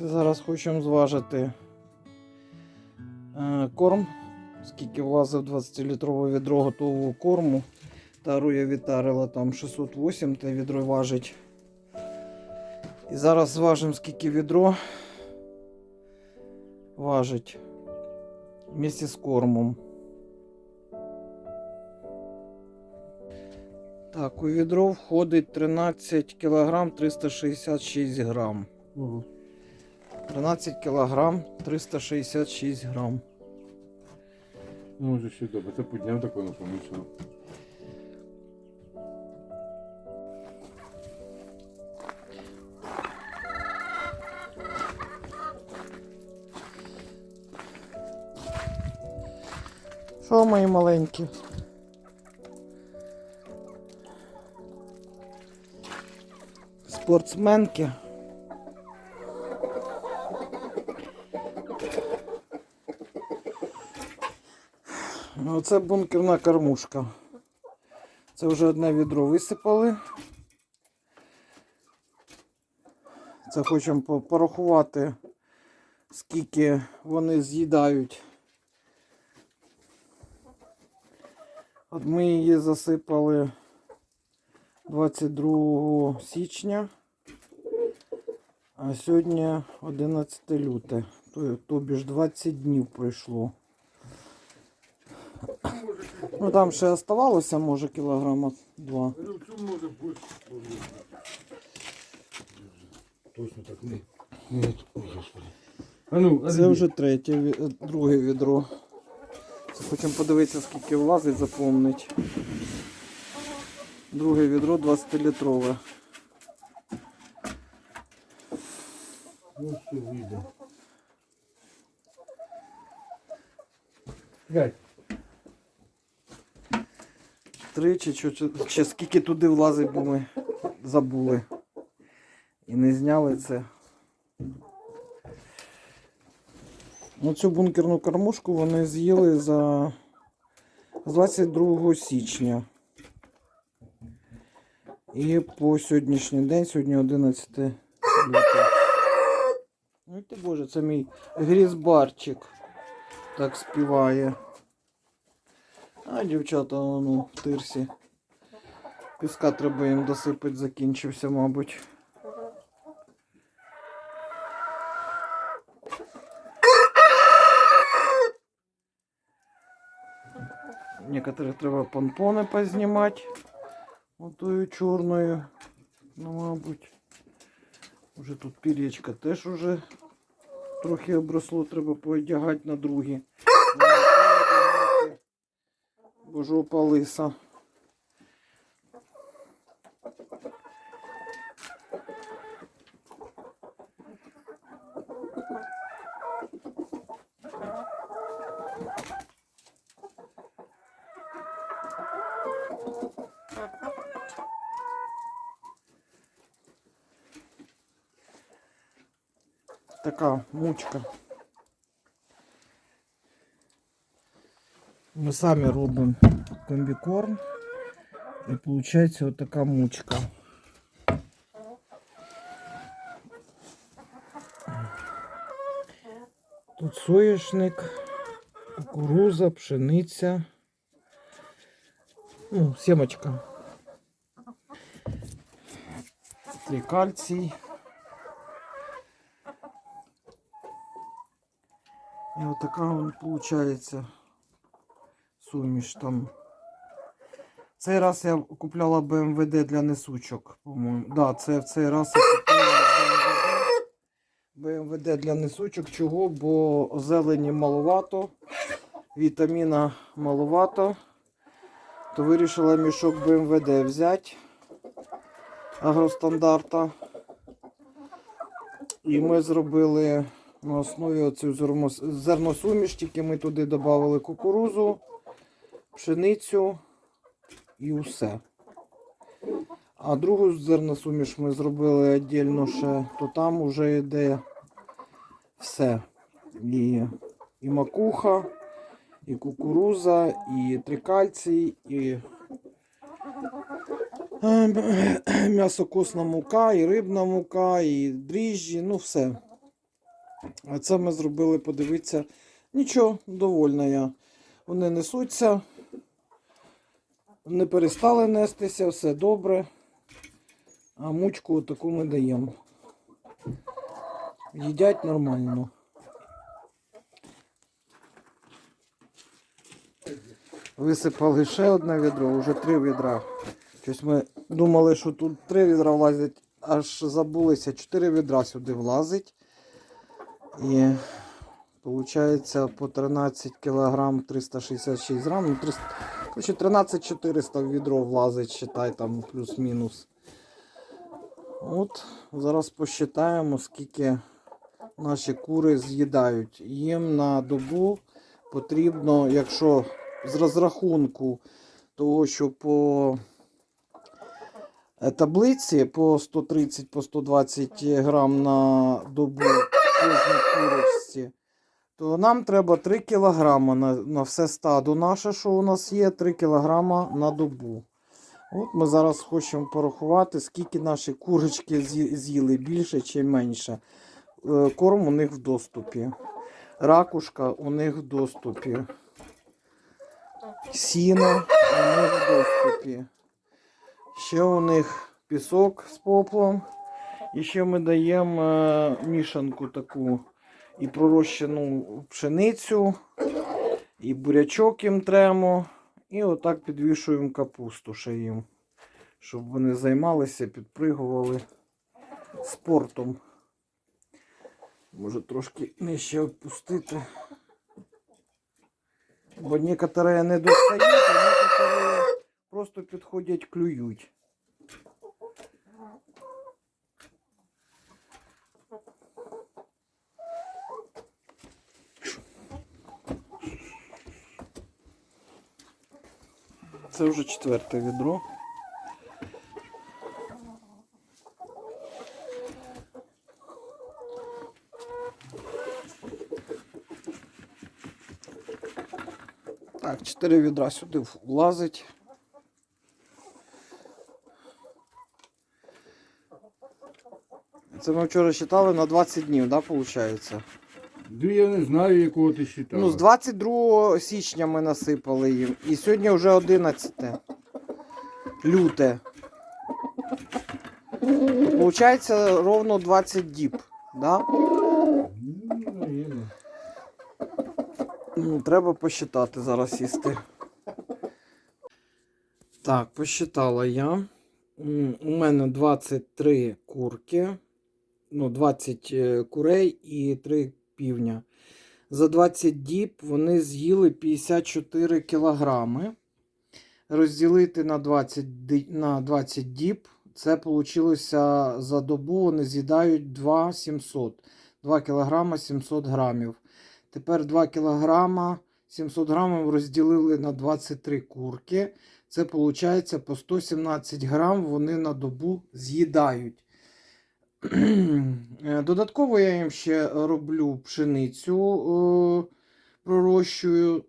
Зараз хочемо зважити е, корм, скільки влазив 20-літрове відро готового корму. Тару я відтарила там 608, те відро важить. І зараз зважимо, скільки відро важить вместе з кормом. Так, у відро входить 13 кг 366 грам. 13 кг 366 грам. Ну, вже ще добре. Це підняв таку не помічав. Що, мої маленькі? Спортсменки. Оце бункерна кормушка. Це вже одне відро висипали. Це хочемо порахувати, скільки вони з'їдають. От ми її засипали 22 січня, а сьогодні 11 люте, то, тобі ж 20 днів пройшло. Ну там ще оставалося, може, кілограма два. Ну. Точно так не. Ну, Це вже третє, е, друге відро. Хочемо подивитися, скільки влазить, заповнить. Друге відро 20-літрове. Ну, все вийде. Гай. Три чи, чи, чи, скільки туди влазить, бо ми забули. І не зняли це. Ну, цю бункерну кормушку вони з'їли за з 22 січня. І по сьогоднішній день, сьогодні 11 лютого. Ну ти боже, це мій грізбарчик так співає. А дівчата ну, в тирсі. Піска треба їм досипати, закінчився, мабуть. Некоторых треба помпони познімати. Отою чорною. Ну, мабуть. Уже тут пір'ячка теж уже трохи обросло, треба поодягати на другі. Жопа лиса. Така мучка. Ми самі робимо комбікорм. І виходить от така мучка. Тут соняшник, кукуруза, пшениця. Ну, семочка. Трикальцій. І от така вон виходить суміш там. Цей раз я купляла БМВД для несучок, по-моєму. Да, це в цей раз я купила БМВД для несучок. Чого? Бо зелені маловато, вітаміна маловато. То вирішила мішок БМВД взяти агростандарта. І ми зробили на основі оцю зерносуміш, тільки ми туди додали кукурузу, пшеницю і усе. А другу зерносуміш ми зробили віддільно ще, то там вже йде все. І, і макуха, і кукуруза, і трикальцій, і е, м'ясокосна мука, і рибна мука, і дріжджі, ну все. А це ми зробили, подивитися. Нічого, довольна я. Вони несуться, не перестали нестися, все добре. А мучку таку ми даємо. Їдять нормально. Висипали ще одне відро, вже три відра. Щось ми думали, що тут три відра влазять, аж забулися. Чотири відра сюди влазить. І виходить по 13 кг 366 грам. Ну, 300, коротше, 13 400 в відро влазить, считай там плюс-мінус. От зараз посчитаємо, скільки наші кури з'їдають. Їм на добу потрібно, якщо з розрахунку того, що по е, таблиці по 130 по 120 грам на добу кожній курочці, то нам треба 3 кілограма на, на все стадо наше, що у нас є, 3 кілограма на добу. От ми зараз хочемо порахувати, скільки наші курочки з'їли більше чи менше. Е, Корм у них в доступі. Ракушка у них в доступі. Сіно у них в доступі. Ще у них пісок з поплом. І ще ми даємо е, мішанку таку і пророщену пшеницю, і бурячок їм тремо. І отак підвішуємо капусту ще їм, щоб вони займалися, підпригували спортом. Може трошки нижче опустити. Бо некоторые не достають, а некоторые просто підходять, клюють. Це вже четверте відро. Так, 4 відра сюди влазить. Це ми вчора считали на 20 днів, да, виходить? Ну, я не знаю, якого ти считав. Ну, з 22 січня ми насипали їм. І сьогодні вже 11 люте. Получається ровно 20 діб. Да? Ну. Ну, треба посчитати зараз їсти. Так, посчитала я. У мене 23 курки, ну, 20 е, курей і 3 півня. За 20 діб вони з'їли 54 кілограми. Розділити на 20, на 20 діб. Це вийшло за добу вони з'їдають 2 700. 2 кілограма 700 грамів. Тепер 2 кілограма 700 грамів розділили на 23 курки. Це виходить по 117 грам вони на добу з'їдають. Е, Додатково я їм ще роблю пшеницю, е, пророщую.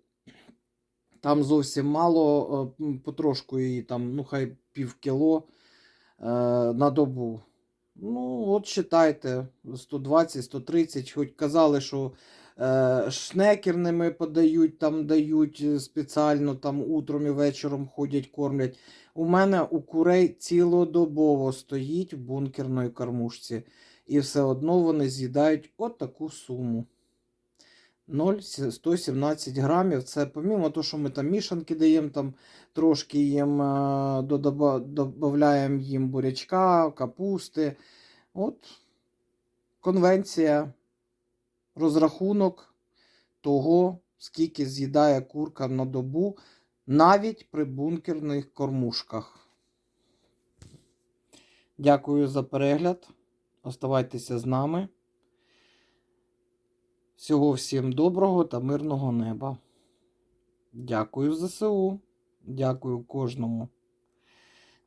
Там зовсім мало, е, потрошку її там, ну хай пів кіло на добу. Ну, от читайте, 120-130, хоч казали, що шнекерними подають, там дають е, спеціально, там утром і вечором ходять, кормлять. У мене у курей цілодобово стоїть в бункерної кормушці. І все одно вони з'їдають от таку суму. 0,117 грамів. Це помімо того, що ми там мішанки даємо, там трошки їм е, додаємо їм бурячка, капусти. От конвенція, розрахунок того, скільки з'їдає курка на добу, навіть при бункерних кормушках. Дякую за перегляд. Оставайтеся з нами. Всього всім доброго та мирного неба. Дякую ЗСУ. Дякую кожному.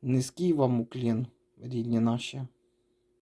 Низький вам уклін, рідні наші.